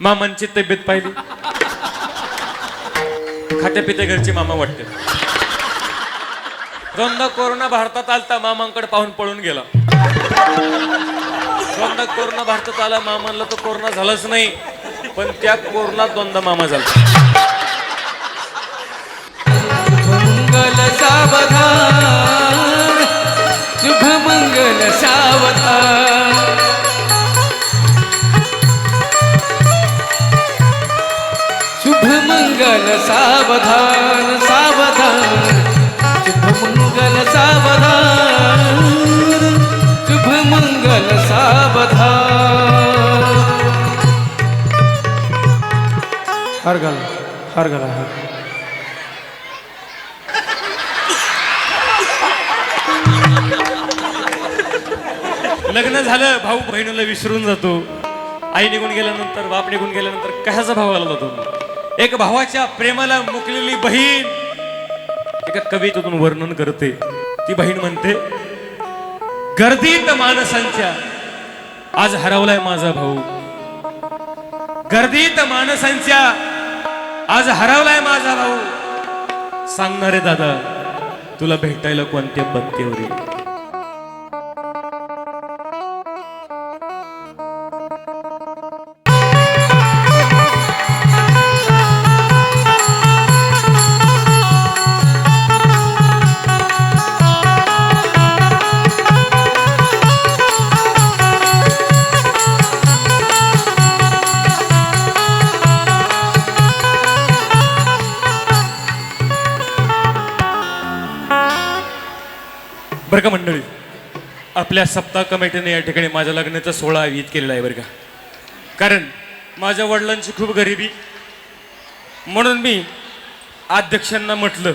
मामांची तब्येत पाहिली. खात्या पित्या घरचे मामा वाटते. दोनदा कोरोना भारतात आलता मामांकडे पाहून पळून गेला. दोनदा कोरोना भारतात आला मामांना तर कोरोना झालाच नाही पण त्या कोरोनात दोनदा मामा झाला. मंगल सावधान. मंगल सावधान सावधान शुभ मंगल सावधान शुभ मंगल सावधान। हर गला हर गला हर लग्न झालं भाऊ बहिणीला विसरून जातो. आई निघून गेल्यानंतर बाप निघून गेल्यानंतर कशाचा भाव आला जातो एक भावाच्या प्रेमाला मुकलेली बहीण. एका कवितेतून वर्णन करते. ती बहीण म्हणते गर्दीत माणसांच्या आज हरवलाय माझा भाऊ. गर्दीत माणसांच्या आज हरवलाय माझा भाऊ. सांगणारे दादा तुला भेटायला कोणत्या बत्तीवर आपल्या सप्ताह कमिटीने या ठिकाणी माझ्या लग्नाचा सोहळा आयोजित केलेला आहे बरं का. कारण माझ्या वडिलांची खूप गरिबी. म्हणून मी अध्यक्षांना म्हटलं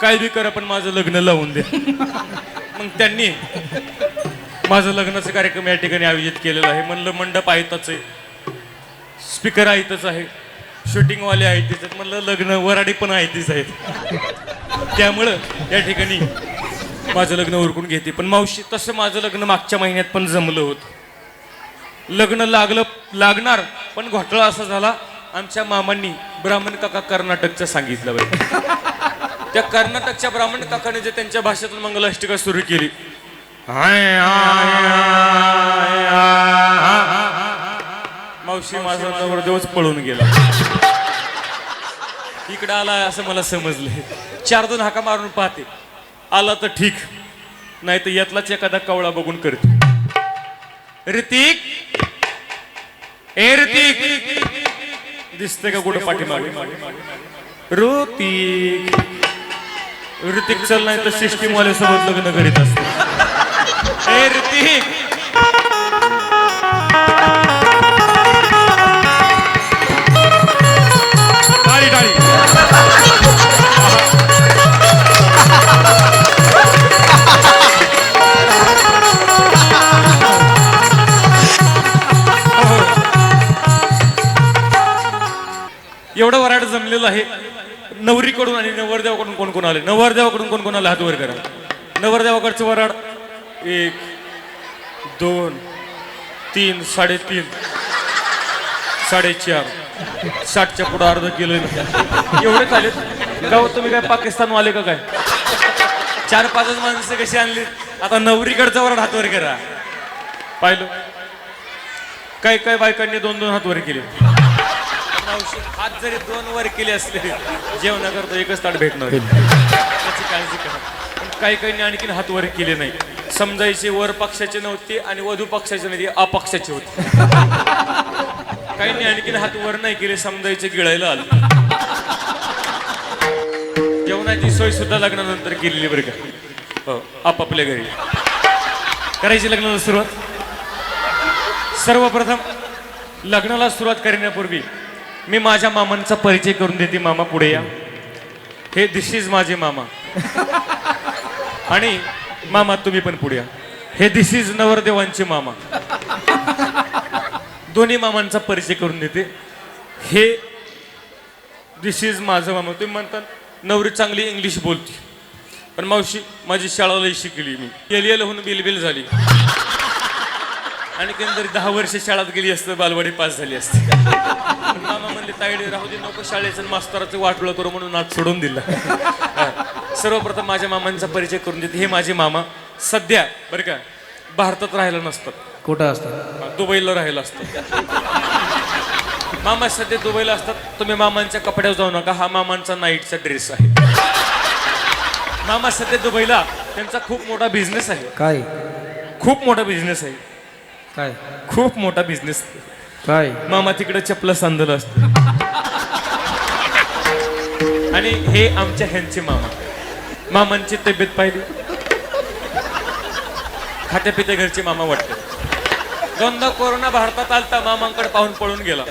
काय बी करा पण माझं लग्न लावून दे मग त्यांनी माझं लग्नाचा कार्यक्रम या ठिकाणी आयोजित केलेला आहे. म्हणलं मंडप आहेतच आहे. स्पीकर आहेतच आहे. शूटिंगवाले आहेत. म्हणलं लग्न वराडी पण आयतीच आहेत. त्यामुळं या ठिकाणी माझं लग्न उरकून घेते. पण मावशी तसं माझं लग्न मागच्या महिन्यात पण जमलं होतं. लग्न लागलं लागणार पण घोटाळा असा झाला आमच्या मामांनी ब्राह्मण काका कर्नाटकचं सांगितलं पाहिजे त्या कर्नाटकच्या ब्राह्मण काकाने जे त्यांच्या भाषेतून मंगलाष्टिका सुरू केली. मावशी माझा नवरदेवच पळून गेला. इकडं आला असं मला समजलं चार दोन हाका मारून पाहते. आला तर ठीक. नाही तर यातलाच एखादा कवळा बघून करते. ऋतिक? ए ऋतिक! दिसते का कुठं पाठीमागे? ऋतिक! ऋतिक चल नाही तर सिस्टीम वाले सोबत लग्न करीत असते ए ऋतिक! एवढं वराड जमलेलं आहे. नवरीकडून आणि नवरदेवाकडून कोण कोण आले? नवरदेवाकडून कोण कोण आले? हात वर करा. नवरदेवाकडचं वराड एक दोन तीन साडेतीन. साडेचार. साठच्या पुढं अर्ध किलो एवढे आले गाव तुम्ही काय पाकिस्तान आले का काय? चार पाचच माणसं कशी आणली? आता नवरीकडचा वराड हात वर करा. पाहिलं? काही काही बायकांनी दोन दोन हात वर केले? मावशी हात जरी दोन वर केले असले जेवणाकरता एकच ताट भेटणार. त्याची काळजी करा. पण काही काहींनी आणखीन हात वर केले नाही. समजायचे वर पक्षाचे नव्हते आणि वधू पक्षाचे नाही अपक्षाचे होते. काहींनी आणखीन हात वर नाही केले समजायचे गिळायला आलं. जेवणाची सोय सुद्धा लग्नानंतर केलेली बरं का. हो आपापल्या घरी. करायची लग्नाला सुरुवात? सर्वप्रथम लग्नाला सुरुवात करण्यापूर्वी मी माझ्या मामांचा परिचय करून देते मामा पुढे या. हे दिस इज माझे मामा. आणि मामा तुम्ही पण पुढे या. हे दिस इज नवरदेवांचे मामा. दोन्ही मामांचा परिचय करून देते. हे दिस इज माझं मामा. तुम्ही म्हणतात नवरी चांगली इंग्लिश बोलते. पण मावशी माझी शाळालाही शिकली मी. एलियल होऊन बिलबिल झाली. आणि तरी दहा वर्ष शाळेत गेली असतं बालवाडी पास झाली असते. मामा म्हणले तायडे राहू दे नको शाळेचं मास्तराचं वाटलं करू म्हणून आज सोडून दिलं. सर्वप्रथम माझ्या मामांचा परिचय करून देते. हे माझे मामा सध्या बरं का भारतात राहायला नसतात. कुठं असतं दुबईला राहिला असतो. मामा सध्या दुबईला असतात. तुम्ही मामांच्या कपड्यावर जाऊ नका. हा मामांचा नाईटचा ड्रेस आहे. मामा सध्या दुबईला. त्यांचा खूप मोठा बिझनेस आहे. काय? खूप मोठा बिझनेस आहे. काय? खूप मोठा बिझनेस काय? मामा तिकडे चपला सांदलं असतं. आणि हे आमच्या ह्यांचे मामा. मामांची तब्येत पाहिली. खात्या पित्या घरचे मामा वाटते दोनदा कोरोना भारतात आलता मामांकडे पाहून पळून गेला.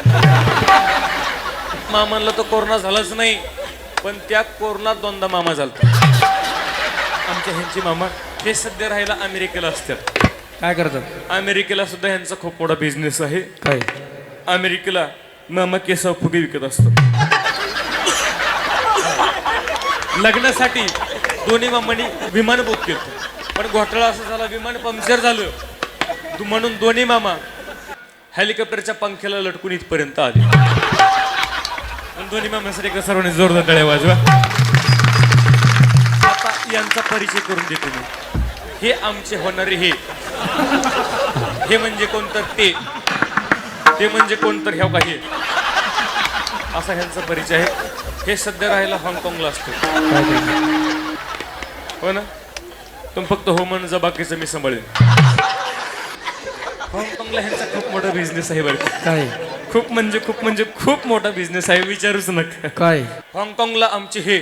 मामांना तो कोरोना झालाच नाही पण त्या कोरोनात दोनदा मामा झालता. आमच्या ह्यांचे मामा हे सध्या राहायला अमेरिकेला असतात. काय करतात? अमेरिकेला सुद्धा ह्यांचा खूप मोठा बिझनेस आहे. काय? अमेरिकेला मामा केस फुगे विकत असतो. लग्नासाठी दोन्ही मामांनी विमान बुक केलं. पण घोटाळा असा झाला विमान पंक्चर झालं. दु- म्हणून दोन्ही मामा हेलिकॉप्टरच्या पंख्याला लटकून इथपर्यंत आले. दोन्ही मामांसाठी एकदा सर्वांनी जोरदार टाळ्या वाजवा. आता यांचा परिचय करून देतो मी. हे आमचे होणारे हे हे म्हणजे कोणतं ते? ते म्हणजे कोणतर ह्या काही असा ह्यांचा परिचय आहे. हे सध्या राहायला हाँगकाँगला असतो? हो ना? तुम्ही फक्त हो म्हणून जा बाकीचं मी सांभाळेन. हाँगकाँगला ह्यांचा खूप मोठा बिझनेस आहे बरं. काय? खूप म्हणजे खूप म्हणजे खूप मोठा बिझनेस आहे विचारूच नका. काय? हाँगकाँगला आमचे हे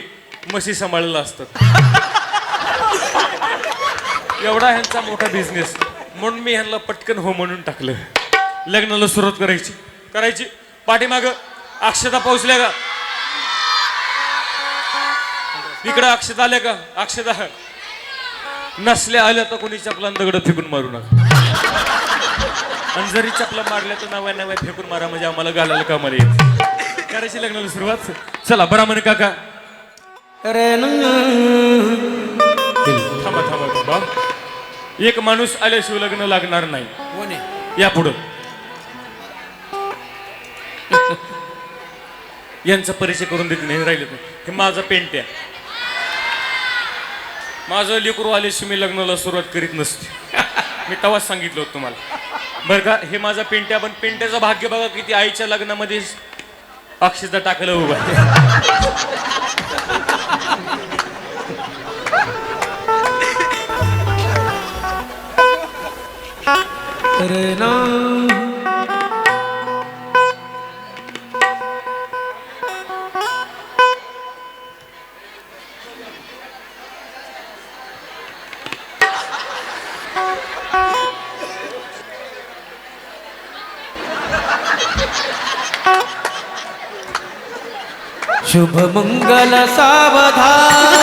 म्हशी सांभाळलेला असतात एवढा ह्यांचा मोठा बिझनेस म्हणून मी ह्यांना पटकन हो म्हणून टाकलं. लग्नाला सुरुवात करायची. करायची. पाठीमाग अक्षता पोहोचल्या का? इकडं अक्षता आल्या का? अक्षता. नसल्या आल्या तर कोणी चपला दगड फेकून मारू नका. आणि जरी चपला मारल्या तर नव्या नव्या फेकून मारा म्हणजे आम्हाला घालायला कामाला येत करायची लग्नाला सुरुवात. चला बरा म्हणे काका. अरे थांबा थांबा थांबा. एक माणूस आल्याशिवाय लग्न लागणार नाही. या पुढं. यांचा परिचय करून देत नाही राहिले हे माझा पेंट आहे माझं लेकरू आल्याशिवाय मी लग्नाला सुरुवात करीत नसते. मी तेव्हाच सांगितलं होतं तुम्हाला. बरं का हे माझा पेंट्या पण पेंट्याचं भाग्य बघा किती आईच्या लग्नामध्ये अक्षता टाकायला उभा करना शुभ मंगल सावधान.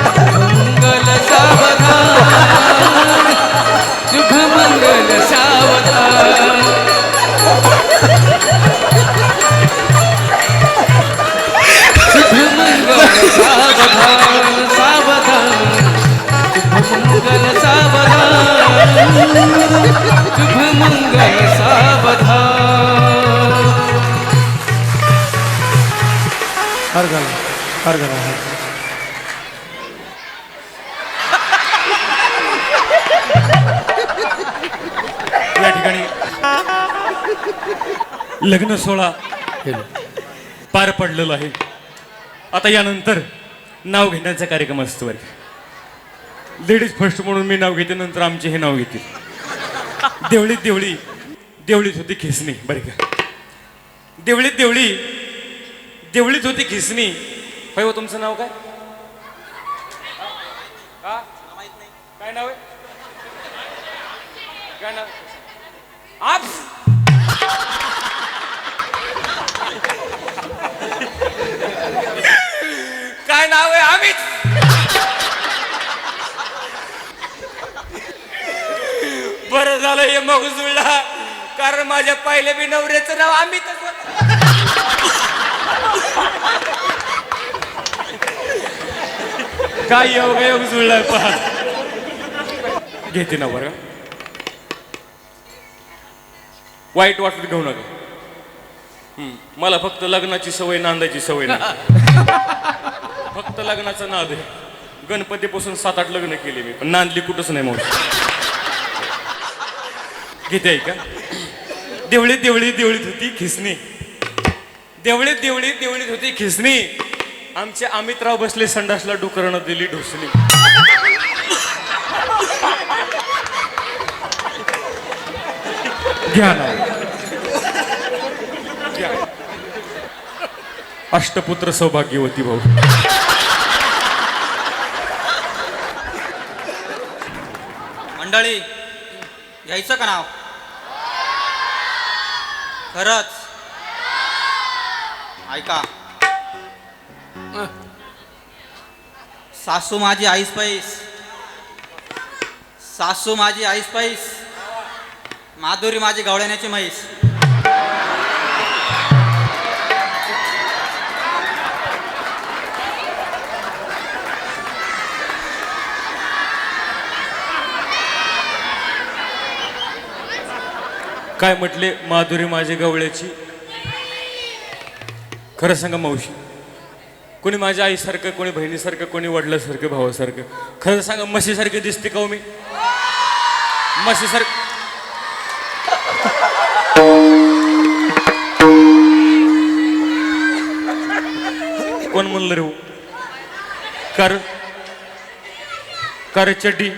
सावधान सावधान मंगल सावधान शुभ मंगल सावधान हर घाला हर घाला हर या ठिकाणी लग्न सोहळा पार पडलेला आहे. आता यानंतर नाव घेण्याचा कार्यक्रम असतो बरं लेडीज फर्स्ट म्हणून मी नाव घेते नंतर आमचे हे नाव घेतील. देवळीत देवळी देवळीत होती खिसणी बरं का. देवळीत देवळी देवळीत होती खिसणी. होय हो तुमचं नाव काय? काय नाव आहे? काय नाव? आप झालं हे मग जुळला. कारण माझ्या पहिल्या बी नवऱ्याचं नाव आम्ही काय योग योग जुळलाय पहा. घेते ना बरं वाईट वाटत घेऊ नका. मला फक्त लग्नाची सवय नांदायची सवय नाही. फक्त लग्नाचा नाद आहे. गणपतीपासून सात आठ लग्न केले मी पण नांदली कुठंच नाही मग घेते ऐका का? देवळीत देवळीत देवळीत होती खिसणी. देवळीत देवळीत देवळीत होती खिसणी. आमचे अमितराव बसले संडासला डुकरणं दिली ढोसली. घ्या ना. घ्या. अष्टपुत्र सौभाग्यवती भाऊ. मंडळी घ्यायचं का नाव? खरंच. ऐका. सासू माझी आईस पैस. सासू माझी आईस पैस. माधुरी माझी गवळण्याची म्हैस. काय म्हटले माधुरी माझी गवळ्याची? खरं सांगा मावशी कोणी माझ्या आईसारखं कोणी बहिणीसारखं कोणी वडिलासारखं भावासारखं खरं सांगा म्हशीसारखं दिसते का हो मी? म्हशीसारखं कोण म्हणलं रे हो? कर कर चड्डी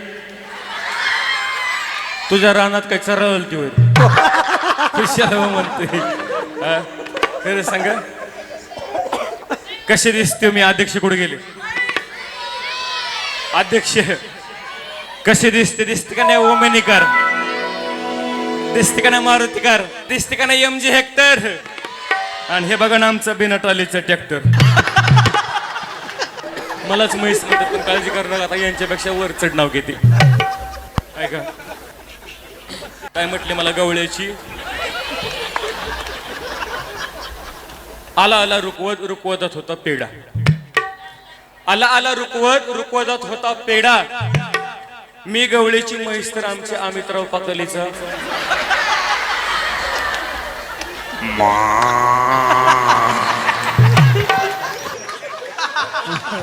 तुझ्या रानात काय चरळ होईल होय म्हणतोय. हो? म्हणते खरं सांगा. कसे दिसते हो मी? अध्यक्ष कुठे गेले? अध्यक्ष. कसे दिसते? दिसते का नाही हो, ओमेनिकार दिसते का नाही मारुतीकार? दिसते का नाही एम जी हेक्टर आणि हे बघा ना आमचं बिना ट्रॉलीचं ट्रॅक्टर मलाच म्हैस म्हणतात पण काळजी करू नका आता यांच्यापेक्षा वर चढ नाव घेते. ऐका. काय म्हटले मला गवळ्याची? आला आला रुकवत रुकवतच होता पेढा. आला आला रुकवत रुकवतच होता पेढा. मी गवळीची म्हैस तर आमच्या अमितराव पातलीचा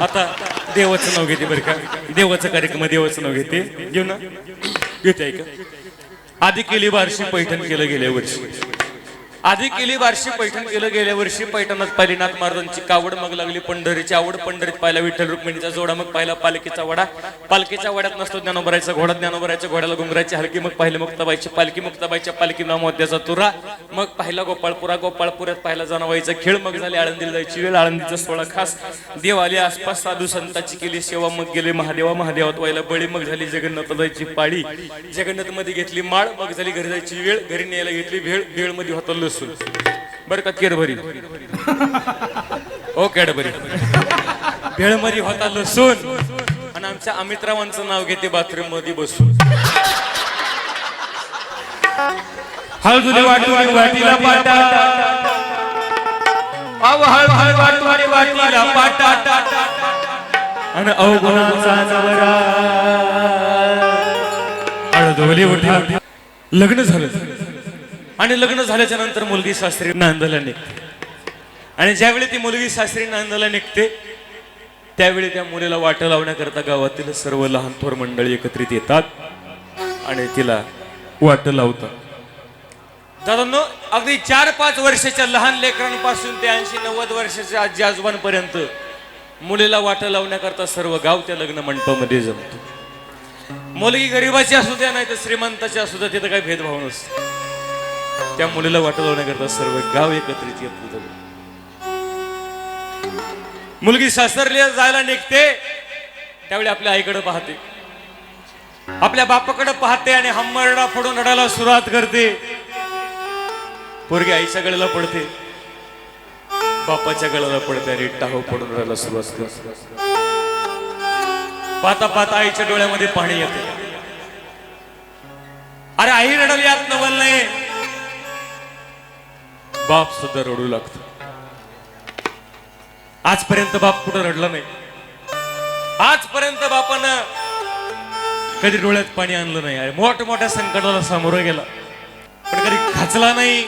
आता देवाचं नाव घेते बरं का. देवाचा कार्यक्रम देवाचं नाव घेते. घेऊ ना. घेते का आधी केली बारशी पैठण केलं गेल्या वर्षी. आधी केली बारशी पैठण केलं गेल्या वर्षी पैठणात पाहिली नाथ महाराजांची कावड मग लागली पंढरीची आवड पंढरीत पाहिला विठ्ठल रुक्मिणीचा जोडा मग पाहिला पालखीचा वडा. पालखीच्या वड्यात नसतो ज्ञानोबरायचा घोडा ज्ञानोबरायच्या घोड्याला घुंगरायची हलकी मग पाहिलं मुक्ताबाईची पालखी मुक्ताबाईच्या पालखी नामोद्याचा तुरा. मग पाहिला गोपाळपुरा गोपाळपुऱ्यात पाहिला जनाबाईचा खेळ मग झाले आळंदीला जायची वेळ आळंदीचा सोळा खास. देव आले आसपास साधू संतांची केली सेवा मग गेले महादेवा महादेवात व्हायला बळी मग झाली जगन्नाथ जायची पाळी. जगन्नाथमध्ये घेतली माळ मग झाली घरी जायची वेळ घरी न्यायला घेतली भेळ भेळमध्ये होता लसूण बरं का केरभरी ओ हो, कॅडबरी भेळमरी होता लसून आणि आमच्या अमित्रावांचं नाव घेते बाथरूममध्ये बसून. हळदुले वाटून वाटीला पाटा. अव वाटीला पाटा. आणि अवगुणाचा नवरा. हळदोली उठा लग्न झालं. आणि लग्न झाल्याच्यानंतर मुलगी सासरी नांदायला निघते आणि ज्यावेळी ती मुलगी सासरी नांदायला निघते त्यावेळी त्या मुलीला वाट लावण्याकरता गावातील सर्व लहान थोर मंडळी एकत्रित येतात आणि तिला वाट लावतात. दादांनो अगदी चार पाच वर्षाच्या लहान लेकरांपासून ते ऐंशी नव्वद वर्षाच्या आजी आजोबांपर्यंत मुलीला वाट लावण्याकरता सर्व गाव त्या लग्न मंडपामध्ये जमतो. मुलगी गरिबाची असू द्या नाही तर श्रीमंताची असू द्या तिथं काही भेदभाव नसतो. त्या मुलीला वाट लावण्याकरता सर्व गाव एकत्रित येत मुलगी सासरली जायला निघते त्यावेळी आपल्या आईकडे पाहते. आपल्या बापाकडे पाहते आणि हम्मरडा फोडून रडायला सुरुवात करते. पोरगी आईच्या गळ्याला पडते. बापाच्या गळ्याला पडते आणि टाहो पडून रडायला सुरुवात करते. पाहता पाहता आईच्या डोळ्यामध्ये पाणी येते. अरे आई रडली आत नवल नाही. बाप सुद्धा रडू लागत. आजपर्यंत बाप कुठं रडला नाही. आजपर्यंत बापानं कधी डोळ्यात पाणी आणलं नाही. अरे मोठमोठ्या संकटाला सामोरं गेला. पण कधी खाचला नाही.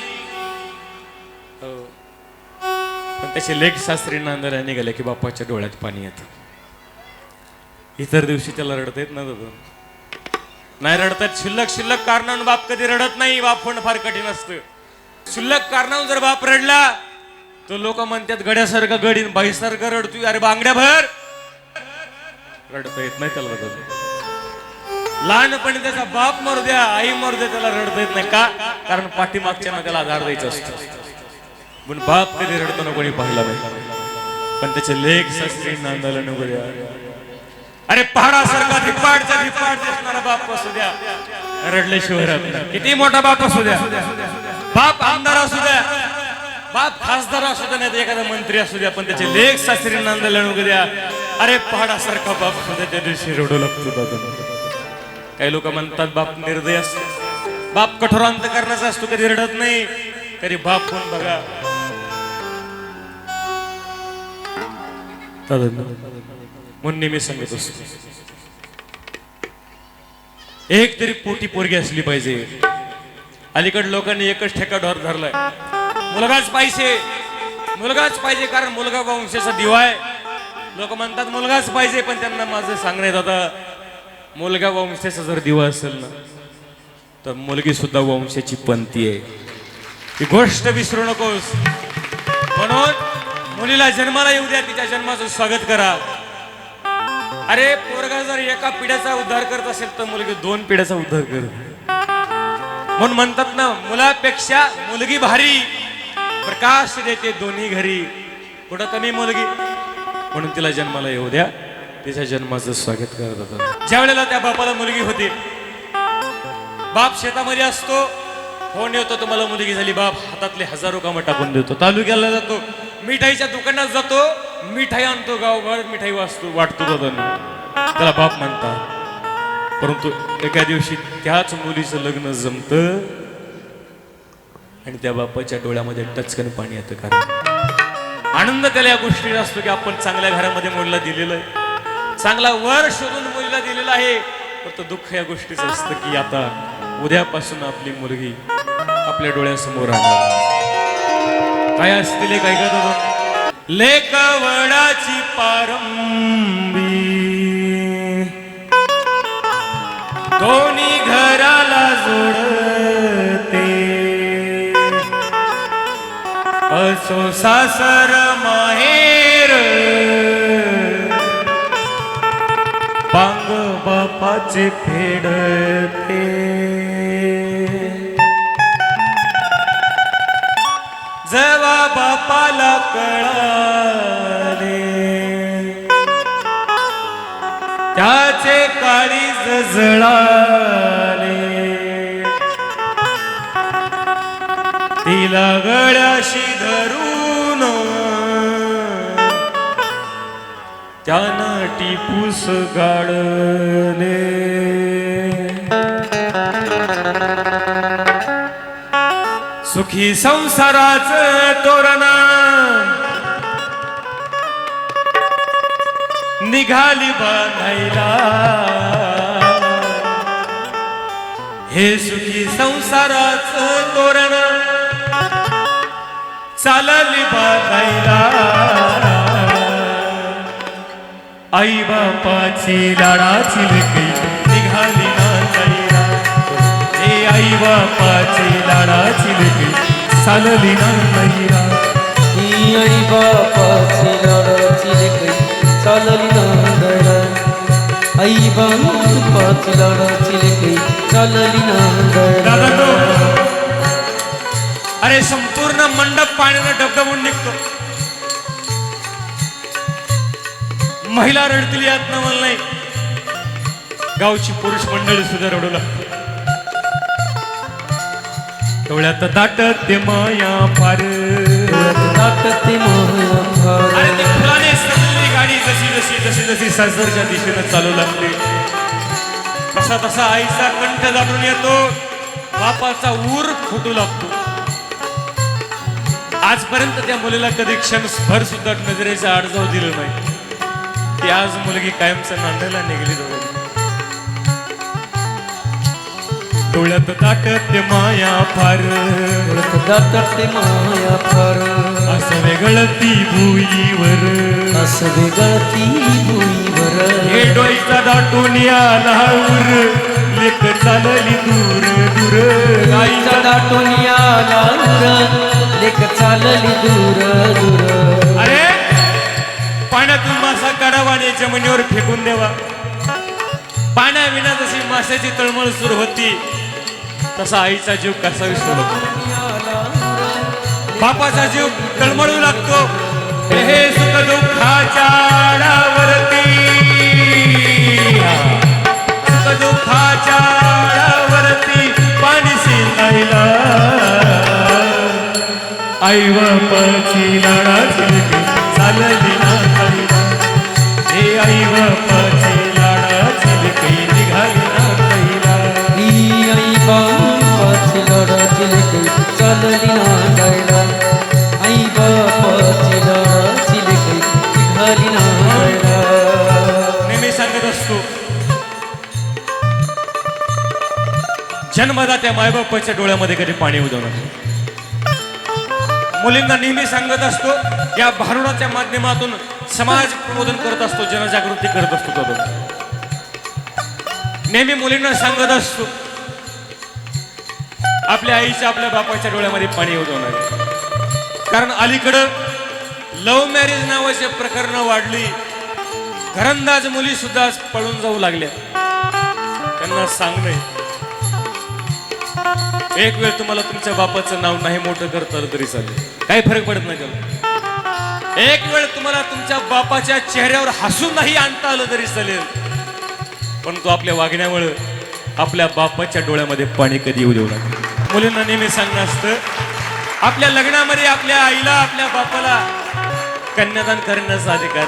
हो. पण त्याचे लेख शास्त्री नांदायला निघाले की बापाच्या डोळ्यात पाणी येतं. इतर दिवशी त्याला रडता येत ना दादा नाही रडतात शिल्लक शिल्लक कारणानं बाप कधी रडत नाही. बाप पण फार कठीण असतं. शिल्लक कारणावून जर बाप रडला तर लोक म्हणतात गड्यासारखं गडीन बाईसारखं रडतोय. अरे बांगड्या भर रडता येत नाही त्याला रडत लहानपणी त्याचा बाप मरू द्या आई मरू द्या त्याला रडता येत नाही. का? कारण पाठीमागच्या त्याला आधार द्यायचा असतो. पण बाप कधी रडताना कोणी पाहिला नाही. पण त्याचे लेख सासरी नांदायला नको द्या. अरे पहाडासारखा धिपाडचा धिपाड दिसणारा बाप असू द्या. रडल्याशिवाय किती मोठा बाप असू द्या. बाप आमदार असू द्या. बाप खासदार असू द्या नाही एखादा मंत्री असू द्या पण त्याचे लेख सासरी नांदायला नको द्या. अरे पहाडासारखा बाप असू द्या त्या दिवशी रडू लागतो दादा काही लोक म्हणतात बाप निर्दय असतो. बाप कठोरांत करण्याचा असतो कधी रडत नाही तरी बाप कोण बघा. म्हणून नेहमी सांगत असतो. एक तरी पोटी पोरगी असली पाहिजे. अलीकडे लोकांनी एकच ठेका ढोर धरलाय. मुलगाच पाहिजे. मुलगाच पाहिजे कारण मुलगा वंशाचा दिवा आहे. लोक म्हणतात मुलगाच पाहिजे पण त्यांना माझं सांगण्यात आता मुलगा वंशाचा जर दिवा असेल ना तर मुलगी सुद्धा वंशाची पंथी आहे. ही गोष्ट विसरू नकोस. म्हणून मुलीला जन्माला येऊ द्या तिच्या जन्माचं स्वागत करा. अरे पोरगा जर एका पिढ्याचा उद्धार करत असेल तर मुलगी दोन पिढ्याचा उद्धार कर म्हणून म्हणतात ना मुलापेक्षा मुलगी भारी. प्रकाश देते दोन्ही घरी. कुठं कमी मुलगी? म्हणून तिला जन्माला येऊ द्या. तिच्या जन्माचं स्वागत करत होता. ज्या वेळेला त्या बापाला मुलगी होती बाप शेतामध्ये असतो फोन येतो तुम्हाला मुलगी झाली बाप हातातले हजारो कामं टाकून देतो. तालुक्याला जातो मिठाईच्या दुकानात जातो मिठाई आणतो गावभर मिठाई वाचतो वाटतो त्याला बाप म्हणतात. परंतु एका दिवशी त्याच मुलीचं लग्न जमत आणि त्या बापाच्या डोळ्यामध्ये टचकन पाणी येतं कारण आनंद त्याला या गोष्टीला असतो की आपण चांगल्या घरामध्ये मुलीला दिलेलं आहे. चांगला वर शोधून मुलीला दिलेला आहे. फक्त दुःख या गोष्टीचं असतं की आता उद्यापासून आपली मुलगी आपल्या डोळ्यासमोर आणणार काय असतील काय का लेक वडाची पारंबी. दोन्ही घराला जोडते. असो सासर माहेर. पांग बापाचे फेडते. जेव्हा बापाला कळाले त्याचे काळी जळाले तिला गळ्याशी धरून टिपूस गाडले सुखी संसाराच तोरणा निघाली बांधायला. हे सुखी संसाराच तोरण. चालली बांधायला आई बापाची लाडाची लेकरी निघाली नांदायला हे आई बापाची लाडाची लेकरी चालली नांदायला ही आई बापाची लाडाची लेकरी चालली नांदायला आई बापाची लाडाची लेकरी चालली दादा तो. अरे संपूर्ण मंडप पाण्यानं डबडबून निघतो. महिला रडतील यात ना मला नाही. गावची पुरुष मंडळी सुद्धा रडू लागते डोळ्यात दाटत ते माया फार नाटते महाभारत अरे ती फुलाने सजलेली गाडी जशी जशी जशी जशी सासरच्या दिशेनं चालू लागते. तसा तसा आईचा कंठ दाटून येतो. बापाचा ऊर फुटू लागतो. आजपर्यंत त्या मुलीला कधी क्षण भर सुद्धा नजरेचा आड जाऊ दिलं नाही. ती आज मुलगी कायमचं नांदायला निघाली डोळ्यात दाटत ते माया फार. नाटते माया फार. असं वेगळती भुईवर. असं वेगळती भुईवर. हे डोईचा दाटून आला उर लेक चालली दूर दूर. आईचा दाटून आला लेक चालली दूर दूर. अरे पाण्यातून मासा काढावा आणि जमिनीवर फेकून द्यावा. पाण्याविना जशी माशाची तळमळ सुरू होती तसा आईचा जीव कसा विसरू बापाचा जीव तळमळू लागतो. हे सुख दुःखाच्या आडावरती. आई बापाची लाडाची लेकरं चालली ना ताईला. हे लेकरं निघाली ना. ही आई लेकरी चालली नांदायला आई लेकरी निघाली नेहमी सांगत असतो जन्मदात्या मायबापाच्या डोळ्यामध्ये कधी पाणी उदवणार मुलींना नेहमी सांगत असतो या भारुणाच्या माध्यमातून समाज प्रबोधन करत असतो जनजागृती करत असतो तो नेहमी मुलींना सांगत असतो आपल्या आईच्या आपल्या बापाच्या डोळ्यामध्ये पाणी होणार कारण अलीकडं लव्ह मॅरेज नावाचे प्रकरण वाढली घरंदाज मुली सुद्धा पळून जाऊ लागल्या. त्यांना सांगणे एक वेळ तुम्हाला तुमच्या बापाचं नाव नाही मोठं करता आलं तरी चालेल. काही फरक पडत नाही त्याला. एक वेळ तुम्हाला तुमच्या बापाच्या चेहऱ्यावर हसून नाही आणता आलं तरी चालेल. परंतु आपल्या वागण्यामुळे आपल्या बापाच्या डोळ्यामध्ये पाणी कधी येऊ देऊ नका. मुलींना नेहमी सांगणं असतं आपल्या लग्नामध्ये आपल्या आईला आपल्या बापाला कन्यादान करण्याचा अधिकार